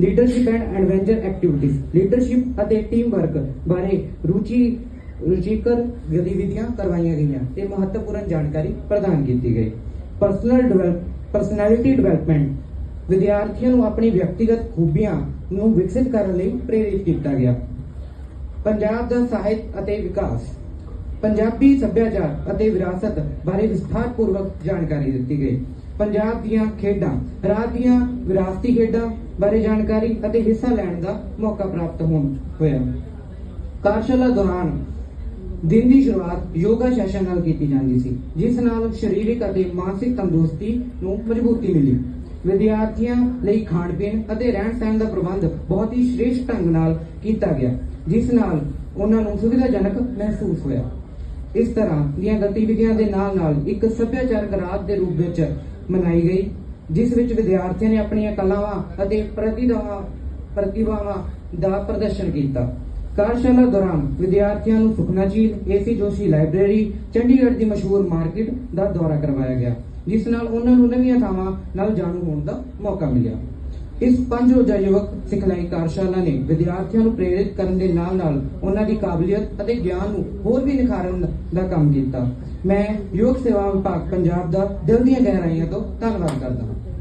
Leadership and adventure activities leadership ਅਤੇ team work ਬਾਰੇ ਰੁਚੀ, ਰੁਚਿਕਰ ਗਤੀਵਿਧੀਆਂ ਕਰਵਾਈਆਂ ਗਈਆਂ ਤੇ ਮਹੱਤਵਪੂਰਨ ਜਾਣਕਾਰੀ ਪ੍ਰਦਾਨ ਕੀਤੀ ਗਈ। ਪਰਸਨਲ ਡਿਵੈਲਪ ਪਰਸਨੈਲਿਟੀ ਡਿਵੈਲਪਮੈਂਟ ਵਿਦਿਆਰਥੀਆਂ ਨੂੰ ਆਪਣੀ ਵਿਅਕਤੀਗਤ ਖੂਬੀਆਂ ਨੂੰ ਵਿਕਸਿਤ ਕਰਨ ਲਈ ਪ੍ਰੇਰਿਤ ਕੀਤਾ ਗਿਆ। ਪੰਜਾਬ ਦਾ ਸਾਹਿਤ ਅਤੇ ਵਿਕਾਸ। ਪੰਜਾਬੀ ਸੱਭਿਆਚਾਰ ਅਤੇ ਵਿਰਾਸਤ ਬਾਰੇ ਵਿਸਥਾਰਪੂਰਵਕ ਜਾਣਕਾਰੀ ਦਿੱਤੀ ਗਈ। ਪੰਜਾਬ ਦੀਆਂ ਖੇਡਾਂ ਰਾਜ ਦੀਆਂ ਵਿਰਾਸਤੀ ਖੇਡਾਂ ਬਾਰੇ ਜਾਣਕਾਰੀ ਅਤੇ ਹਿੱਸਾ ਲੈਣ ਦਾ ਮੌਕਾ ਪ੍ਰਾਪਤ ਹੋਣ ਹੋਇਆ। ਕਾਰਜਸ਼ਾਲਾ ਦੌਰਾਨ ਦਿਨ ਦੀ ਸ਼ੁਰੂਆਤ ਯੋਗਾ ਸੈਸ਼ਨ ਨਾਲ ਕੀਤੀ ਜਾਂਦੀ ਸੀ, ਜਿਸ ਨਾਲ ਸਰੀਰਕ ਅਤੇ ਮਾਨਸਿਕ ਤੰਦਰੁਸਤੀ ਨੂੰ ਮਜ਼ਬੂਤੀ ਮਿਲੀ। ਵਿਦਿਆਰਥੀਆਂ ਲਈ ਖਾਣ ਪੀਣ ਅਤੇ ਰਹਿਣ ਸਹਿਣ ਦਾ ਪ੍ਰਬੰਧ ਬਹੁਤ ਹੀ ਸ਼੍ਰੇਸ਼ਟ ਢੰਗ ਨਾਲ ਕੀਤਾ ਗਿਆ, ਜਿਸ ਨਾਲ ਉਹਨਾਂ ਨੂੰ ਸੁਵਿਧਾਜਨਕ ਮਹਿਸੂਸ ਹੋਇਆ। ਇਸ ਤਰ੍ਹਾਂ ਦੀਆਂ ਗਤੀਵਿਧੀਆਂ ਦੇ ਨਾਲ ਨਾਲ ਇੱਕ ਸੱਭਿਆਚਾਰਕ ਰਾਤ ਦੇ ਰੂਪ ਵਿੱਚ ਮਨਾਈ ਗਈ, ਜਿਸ ਵਿੱਚ ਵਿਦਿਆਰਥੀਆਂ ਨੇ ਆਪਣੀਆਂ ਕਲਾਵਾਂ ਅਤੇ ਪ੍ਰਤਿਭਾਵਾਂ ਪ੍ਰਤਿਭਾਵਾਂ ਦਾ ਪ੍ਰਦਰਸ਼ਨ ਕੀਤਾ। ਕਾਰਜਸ਼ਾਲਾ ਦੌਰਾਨ ਵਿਦਿਆਰਥੀਆਂ ਨੂੰ ਸੁਖਨਾ ਝੀਲ A C Joshi library Chandigarh ਦੀ ਮਸ਼ਹੂਰ ਮਾਰਕੀਟ ਦਾ ਦੌਰਾ ਕਰਵਾਇਆ ਗਿਆ, ਜਿਸ ਨਾਲ ਉਹਨਾਂ ਨੂੰ ਨਵੀਆਂ ਥਾਵਾਂ ਨਾਲ ਜਾਣੂ ਹੋਣ ਦਾ ਮੌਕਾ ਮਿਲਿਆ। ਇਸ ਪੰਜ ਰੋਜ਼ਾ ਯੁਵਕ ਸਿਖਲਾਈ ਕਾਰਸ਼ਾਲਾ ਨੇ ਵਿਦਿਆਰਥੀਆਂ ਨੂੰ ਪ੍ਰੇਰਿਤ ਕਰਨ ਦੇ ਨਾਲ ਨਾਲ ਉਹਨਾਂ ਦੀ ਕਾਬਲੀਅਤ ਅਤੇ ਗਿਆਨ ਨੂੰ ਹੋਰ ਵੀ ਨਿਖਾਰਨ ਦਾ ਕੰਮ ਕੀਤਾ। ਮੈਂ ਯੁਵਕ ਸੇਵਾ ਵਿਭਾਗ ਪੰਜਾਬ ਦਾ ਦਿਲ ਦੀਆਂ ਗਹਿਰਾਈਆਂ ਤੋਂ ਧੰਨਵਾਦ ਕਰਦਾ ਹਾਂ।